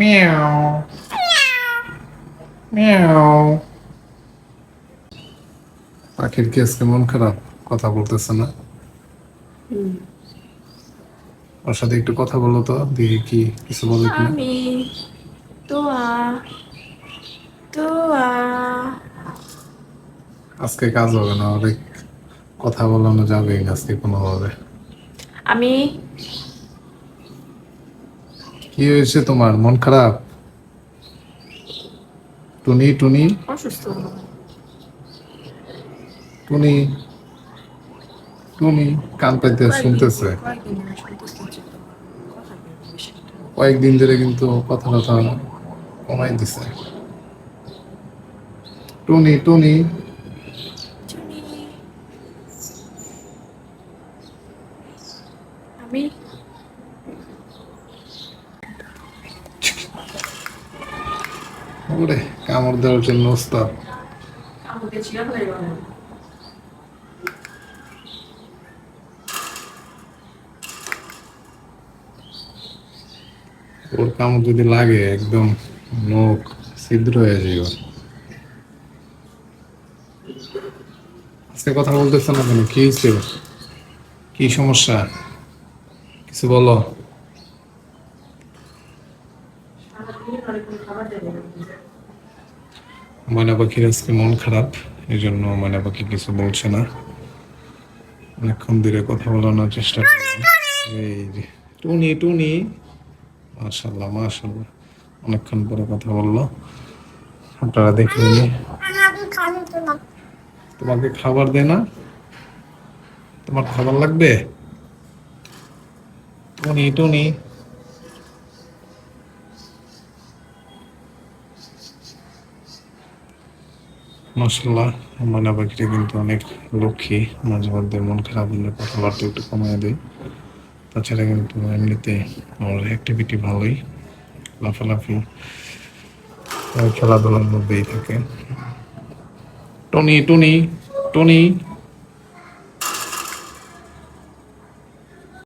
Miao Miao পাখির কি আজকে মন খারাপ? কথা বলতেছে না। ওর সাথে একটু কথা বলো তো দেখি কি কিছু বলে কিনা। আমি দোয়া দোয়া। আজকে কাজ হবে না অনেক কথা বলানো যাবে আজকে কোনোভাবে। আমি কি হয়েছে তোমার? মন খারাপ? টুনি টুনি? অসুস্থ। টুনি টুনি কান পাইতে শুনতেছে। ধরে। কয়েকদিন ধরে কিন্তু কথা কথা কমাই দিছে। টুনি? টুনি আমি ওরে, কামড় দেওয়ার জন্য ওস্তাদ। ওর কামড় যদি লাগে, একদম নখ ছিদ্র হয়ে যাবে। আজকে কথা বলতেছে না কেন? কি হয়েছে? কি সমস্যা? কিছু বলো। ময়না পাখির আজকে মন খারাপ এই জন্য ময়না পাখি কিছু বলছে না। অনেকক্ষণ ধরে কথা বলানোর চেষ্টা করলাম এই যে, টুনি টুনি। মাশাল্লাহ মাশাল্লাহ অনেকক্ষণ পরে কথা বলল। আপনারা দেখে নিন। তোমাকে খাবার দে না? তোমার খাবার লাগবে? টুনি টুনি। মাসাল্লাহ ময়না পাখিটা কিন্তু অনেক লক্ষ্মী। মাঝে মধ্যে মন খারাপ হলে কথাবার্তা একটু কমায় দেয়। তাছাড়া কিন্তু এমনিতে আমার অ্যাক্টিভিটি ভালোই, লাফালাফি খেলাধুলার মধ্যেই থাকে। Tony Tony Tony.